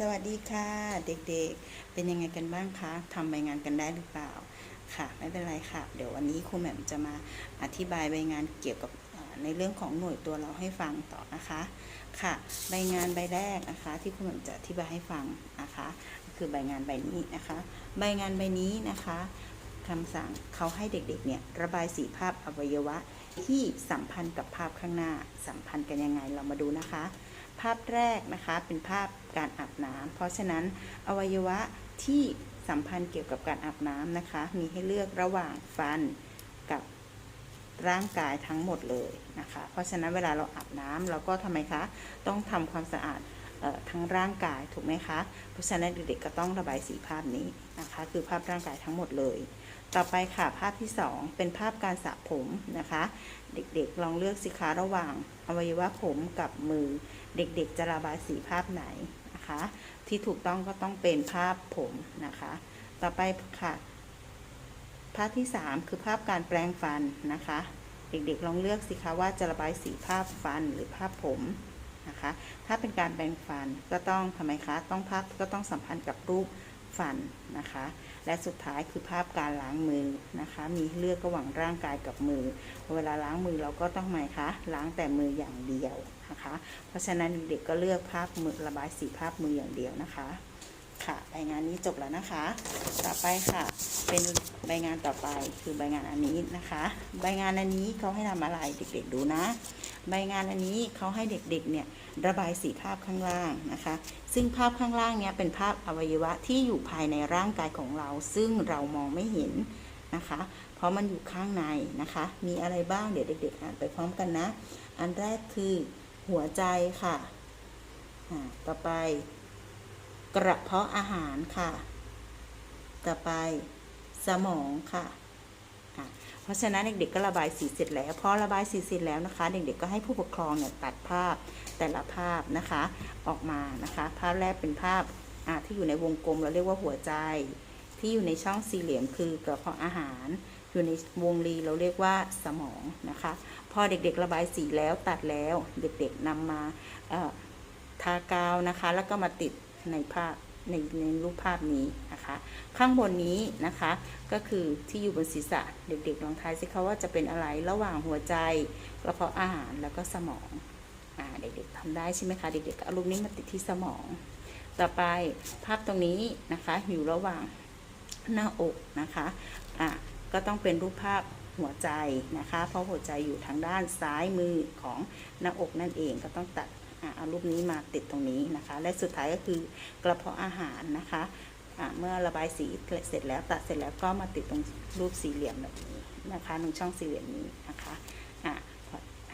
สวัสดีค่ะเด็กๆ เป็นยังไงกันบ้างคะทำใบงานกันได้หรือเปล่าค่ะไม่เป็นไรค่ะ เดี๋ยววันนี้ครูแหม่มจะมาอธิบายใบงานเกี่ยวกับในเรื่องของหน่วยตัวเราให้ฟังต่อนะคะค่ะ ใบงานใบแรกนะคะ ที่ครูแหม่มจะอธิบายให้ฟังนะคะ คือใบงานใบนี้นะคะ ใบงานใบนี้นะคะคำสั่งเขาให้เด็กๆเนี่ยระบายสีภาพอวัยวะที่สัมพันธ์กับภาพข้างหน้าสัมพันธ์กันยังไงเรามาดูนะคะ ภาพแรกนะคะเป็นภาพการอาบน้ำเพราะฉะนั้นอวัยวะที่สัมพันธ์เกี่ยวกับการอาบน้ำนะคะ มีให้เลือกระหว่างฟันกับร่างกายทั้งหมดเลยนะคะ เพราะฉะนั้นเวลาเราอาบน้ำเราก็ทำไมคะต้องทำความสะอาดออทั้งร่างกายถูกไหมคะ เพราะฉะนั้นเด็กๆก็ต้องระบายสีภาพนี้นะคะ คือภาพร่างกายทั้งหมดเลย ต่อไปค่ะภาพที่ 2 เป็นภาพการสระผมนะคะ เด็กๆลองเลือกสิคะระหว่างอวัยวะผมกับมือ เด็กๆจะระบายสีภาพไหนนะคะ ที่ถูกต้องก็ต้องเป็นภาพผมนะคะ ต่อไปค่ะ ภาพที่ 3 คือภาพการแปรงฟันนะคะ เด็กๆลองเลือกสิคะว่าจะระบายสีภาพฟันหรือภาพผมนะคะ ถ้าเป็นการแปรงฟันก็ต้องทำไมคะต้องภาพก็ต้องสัมพันธ์กับรูป ฟันนะคะ และสุดท้ายคือภาพการล้างมือนะคะ มีเลือกระหว่างร่างกายกับมือ เวลาล้างมือเราก็ต้องไหมคะล้างแต่มืออย่างเดียวนะคะ เพราะฉะนั้นเด็กก็เลือกภาพมือระบายสีภาพมืออย่างเดียวนะคะค่ะใบงานนี้จบแล้วนะคะ ต่อไปค่ะ เป็นใบงานต่อไปคือใบงานอันนี้นะคะ ใบงานอันนี้เขาให้ทำอะไรเด็กๆดูนะ ใบงานอันนี้เขาให้เด็กๆเนี่ย ระบายสีภาพข้างล่างนะคะ ซึ่งภาพข้างล่างเนี้ยเป็นภาพอวัยวะที่อยู่ภายในร่างกายของเรา ซึ่งเรามองไม่เห็นนะคะ เพราะมันอยู่ข้างในนะคะ มีอะไรบ้างเดี๋ยวเด็ก ๆ อ่านไปพร้อมกันนะ อันแรกคือหัวใจค่ะต่อไป กระเพาะอาหารค่ะ ต่อไปสมองค่ะ อะ เพราะฉะนั้นเด็กๆก็ระบายสีเสร็จแล้วพอระบายสีเสร็จแล้วนะคะ เด็กๆก็ให้ผู้ปกครองเนี่ยตัดภาพแต่ละภาพนะคะ ออกมานะคะ ภาพแรกเป็นภาพที่อยู่ในวงกลมเราเรียกว่าหัวใจ ที่อยู่ในช่องสี่เหลี่ยมคือกระเพาะอาหารอยู่ในวงรีเราเรียกว่าสมองนะคะ พอเด็กๆระบายสีแล้วตัดแล้วเด็กๆนำมาทากาวนะคะ แล้วก็มาติดในภาพ ในในรูปภาพนี้นะคะ ข้างบนนี้นะคะก็คือที่อยู่บนศีรษะเด็กๆลองทายสิคะว่าจะเป็นอะไรระหว่างหัวใจกระเพาะอาหารแล้วก็สมองอ่าเด็กๆทำได้ใช่ไหมคะเด็กๆเอารูปนี้มาติดที่สมอง ต่อไปภาพตรงนี้นะคะอยู่ระหว่างหน้าอกนะคะอะก็ต้องเป็นรูปภาพหัวใจนะคะ เพราะหัวใจอยู่ทางด้านซ้ายมือของหน้าอกนั่นเองก็ต้องตัด อะเอารูปนี้มาติดตรงนี้นะคะ และสุดท้ายก็คือกระเพาะอาหารนะคะะเมื่อระบายสีเสร็จแล้วตัดเสร็จแล้วก็มาติดตรงรูปสี่เหลี่ยมแบบนี้นะคะตรงช่องสี่เหลี่ยมนี้นะคะอะ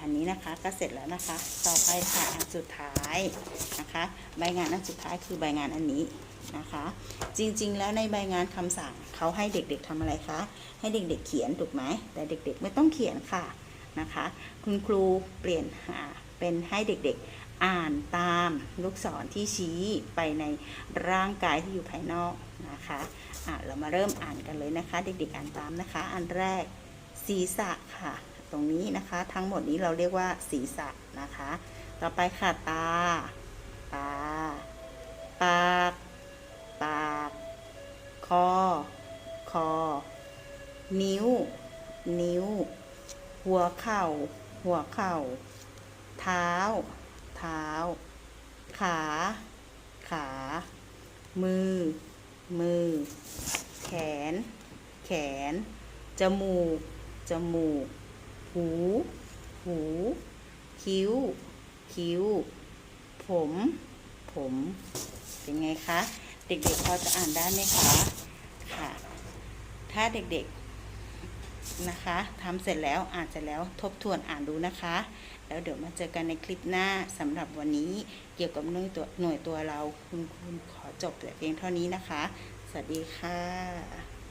อันนี้นะคะก็เสร็จแล้วนะคะ ต่อไปค่ะอันสุดท้ายนะคะ ใบงานอันสุดท้ายคือใบงานอันนี้นะคะ จริงๆ แล้วในใบงานคำสั่งเขาให้เด็กๆทำอะไรคะให้เด็กๆเขียนถูกไหมแต่เด็กๆไม่ต้องเขียนค่ะนะคะ คุณครูเปลี่ยนเป็นให้เด็กๆ อ่านตามลูกศรที่ชี้ไปในร่างกายที่อยู่ภายนอกนะคะอะเรามาเริ่มอ่านกันเลยนะคะ เด็กๆอ่านตามนะคะ อันแรกศีรษะค่ะ ตรงนี้นะคะ ทั้งหมดนี้เราเรียกว่าศีรษะนะคะ ต่อไปค่ะตา ตา ปาก ปาก คอ คอ นิ้ว นิ้ว หัวเข่า หัวเข่า เท้า เท้า ขา ขา มือ มือ แขน แขน จมูก จมูก หู หู คิ้ว คิ้ว ผม ผม เป็นไงคะ เด็กๆพอจะอ่านได้ไหมคะ ค่ะ ถ้าเด็กๆนะคะทำเสร็จแล้วอ่านเสร็จแล้วทบทวนอ่านดูนะคะ แล้วเดี๋ยวมาเจอกันในคลิปหน้าสำหรับวันนี้เกี่ยวกับหน่วยตัวหน่วยตัวเราคุณคุณขอจบแต่เพียงเท่านี้นะคะ สวัสดีค่ะ